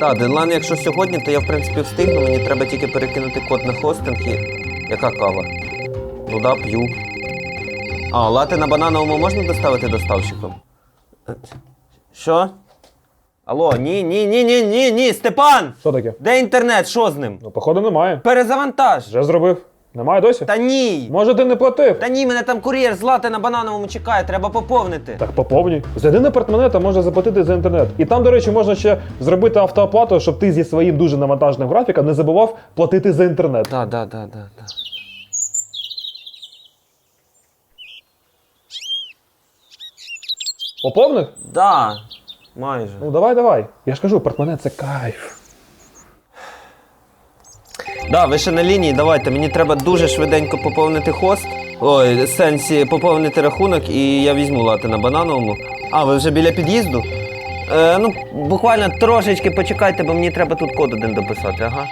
Так, дедлайн, якщо сьогодні, то я в принципі встигну, мені треба тільки перекинути код на хостинг і. Яка кава? Ну да, п'ю. А, лати на банановому можна доставити доставщиком? Що? Алло, ні, ні, ні, ні, ні, ні, Степан! Що таке? Де інтернет? Що з ним? Ну, походу, немає. Перезавантаж! Вже зробив. Немає досі? Та ні! Може, ти не платив? Та ні, мене там кур'єр з лати на банановому чекає, треба поповнити. Так поповнюй. Зайди на портмоне та можна заплатити за інтернет. І там, до речі, можна ще зробити автооплату, щоб ти зі своїм дуже навантаженим графіком не забував платити за інтернет. Да, да, да, да, да. Поповнив? Да, майже. Ну давай, давай. Я ж кажу, портмоне це кайф. Да, ви ще на лінії, давайте. Мені треба дуже швиденько поповнити хост. Ой, сенсі поповнити рахунок, і я візьму лати на банановому. А, ви вже біля під'їзду? Е, ну, буквально трошечки почекайте, бо мені треба тут код один дописати, ага.